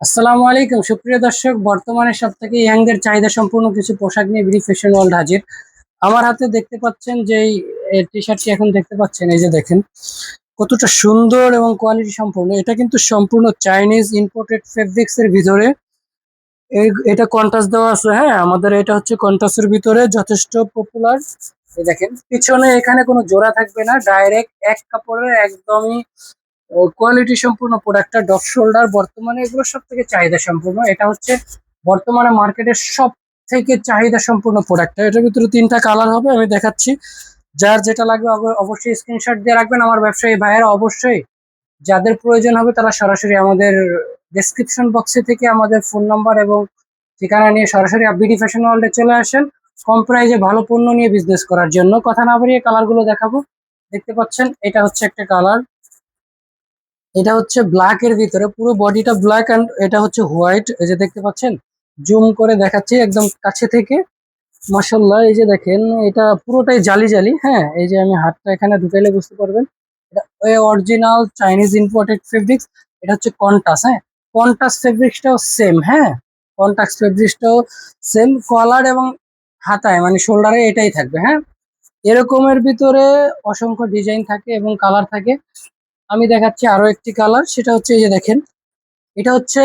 আসসালামু আলাইকুম। সুপ্রিয় দর্শক, বর্তমানে সব থেকে ইয়াংদের চাহিদা সম্পূর্ণ কিছু পোশাক নিয়ে বিডি ফ্যাশন ওয়ার্ল্ড হাজির। আমার হাতে দেখতে পাচ্ছেন যে এই টি শার্টটি এখন দেখতে পাচ্ছেন, এই যে দেখেন। কতটা সুন্দর এবং কোয়ালিটি সম্পূর্ণ। এটা কিন্তু সম্পূর্ণ চাইনিজ ইম্পোর্টেড ফেব্রিক্স এর ভিতরে। এটা কন্টাস দেওয়া আছে হ্যাঁ? আমাদের এটা হচ্ছে কন্ট্রাস্টের ভিতরে, যথেষ্ট পপুলার দেখেন, পিছনে এখানে কোনো জোড়া থাকবে না ডাইরেক্ট এক কাপড়ের একদমই কোয়ালিটি সম্পূর্ণ প্রোডাক্টটা ডফ শোল্ডার বর্তমানে এগুলো সব থেকে চাহিদা সম্পূর্ণ। এটা হচ্ছে বর্তমানে মার্কেটের সব থেকে চাহিদা সম্পূর্ণ প্রোডাক্টটা এটার ভিতরে তিনটা কালার হবে, আমি দেখাচ্ছি। যার যেটা লাগবে অব- অবশ্যই স্ক্রিনশট দিয়ে রাখবেন। আমার ব্যবসায়ী ভাইয়েরা অবশ্যই যাদের প্রয়োজন হবে তারা সরাসরি আমাদের ডেসক্রিপশন বক্সে থেকে আমাদের ফোন নাম্বার এবং ঠিকানা নিয়ে সরাসরি বিডি ফ্যাশন ওয়ার্ল্ডে চলে আসেন। কম প্রাইজে ভালো পণ্য নিয়ে বিজনেস করার জন্য। কথা না বাড়িয়ে কালারগুলো দেখাবো। দেখতে পাচ্ছেন, এটা হচ্ছে একটা কালার এটা হচ্ছে ব্ল্যাক এর ভিতরে, পুরো বডিটা ব্ল্যাক অ্যান্ড এটা হচ্ছে হোয়াইট এই যে দেখতে পাচ্ছেন? জুম করে দেখাচ্ছি একদম কাছে থেকে। মাসাল্লাহ এই যে দেখেন, এটা পুরোটাই জালি জালি হ্যাঁ? এই যে আমি হাতটা এখানে ঢুকাইলে বুঝতে পারবেন। এটা অরিজিনাল চাইনিজ ইম্পোর্টেড ফেব্রিক্স এটা হচ্ছে কন্টাস হ্যাঁ? কন্টাস ফেব্রিক্সটাও সেম হ্যাঁ? কন্টাস ফেব্রিক্সটাও সেম কলার এবং হাতায় মানে শোল্ডারে এটাই থাকবে হ্যাঁ? এরকমের ভিতরে অসংখ্য ডিজাইন থাকে এবং কালার থাকে। আমি দেখাচ্ছি আরও একটি কালার, সেটা হচ্ছে এই যে দেখেন। এটা হচ্ছে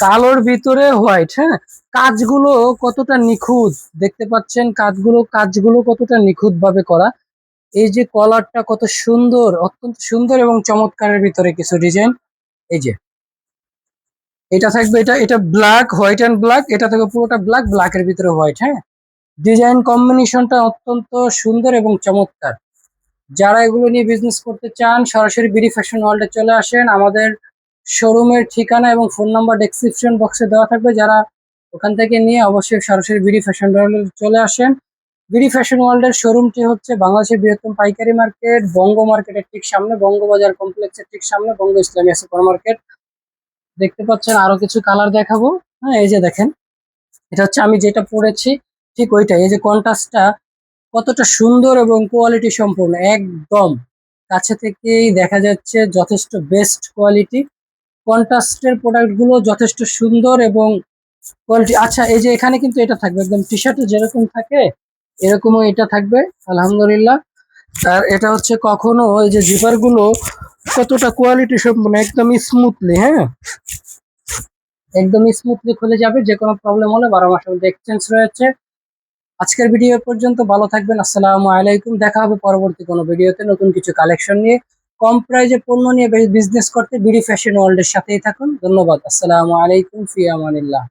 কালোর ভিতরে হোয়াইট হ্যাঁ? কাজগুলো কতটা নিখুঁত, দেখতে পাচ্ছেন কাজগুলো কাজগুলো কতটা নিখুঁত ভাবে করা। এই যে কলারটা কত সুন্দর, অত্যন্ত সুন্দর এবং চমৎকারের ভিতরে কিছু ডিজাইন। এই যে। এটা থাকবে, এটা এটা ব্ল্যাক, হোয়াইট অ্যান্ড ব্ল্যাক, এটা থাকবে পুরোটা ব্ল্যাক, ব্ল্যাকের ভিতরে হোয়াইট হ্যাঁ? ডিজাইন কম্বিনেশনটা অত্যন্ত সুন্দর এবং চমৎকার। যারা এগুলো নিয়ে বিজনেস করতে চান, সরাসরি বিডি ফ্যাশন ওয়ার্ল্ডে চলে আসেন। আমাদের শোরুমের ঠিকানা এবং ফোন নাম্বার ডেসক্রিপশন বক্সে দেওয়া থাকবে। যারা ওখান থেকে নিয়ে অবশ্যই সরাসরি বিডি ফ্যাশন ওয়ার্ল্ডে চলে আসেন। বিডি ফ্যাশন ওয়ার্ল্ডের শোরুমটি হচ্ছে বাংলাদেশের বৃহত্তম পাইকারি মার্কেট, বঙ্গ মার্কেটের ঠিক সামনে বঙ্গবাজার কমপ্লেক্সের ঠিক সামনে, বঙ্গ ইসলামিয়া সুপার মার্কেট। দেখতে পাচ্ছেন আরও কিছু কালার দেখাবো। হ্যাঁ এই যে দেখেন, এটা হচ্ছে আমি যেটা পড়েছি ঠিক ওইটাই। এই যে কন্ট্রাস্টটা কতটা সুন্দর এবং কোয়ালিটি সম্পূর্ণ, একদম। কাছে থেকেই দেখা যাচ্ছে যথেষ্ট বেস্ট কোয়ালিটি কন্ট্রাস্টের প্রোডাক্টগুলো যথেষ্ট সুন্দর এবং কোয়ালিটি আচ্ছা এই যে এখানে কিন্তু এটা থাকবে, একদম টি শার্টে যেরকম থাকে, এরকমও এটা থাকবে, আলহামদুলিল্লাহ। আর এটা হচ্ছে কখনো এই যে জিপারগুলো কতটা কোয়ালিটি সম্পূর্ণ, একদম স্মুথলি হ্যাঁ? একদম স্মুথলি খুলে যাবে যে কোনো প্রবলেম হলে বারো মাসের মধ্যে এক্সচেঞ্জ রয়েছে। আজকের ভিডিও পর্যন্ত ভালো থাকবেন, আসসালামু আলাইকুম। দেখা হবে পরবর্তী কোনো ভিডিওতে নতুন কিছু কালেকশন নিয়ে। কম প্রাইজে পণ্য নিয়ে বিজনেস করতে বিডি ফ্যাশন ওয়ার্ল্ডের সাথেই থাকুন। ধন্যবাদ। আসসালামু আলাইকুম, ফি আমানিল্লাহ।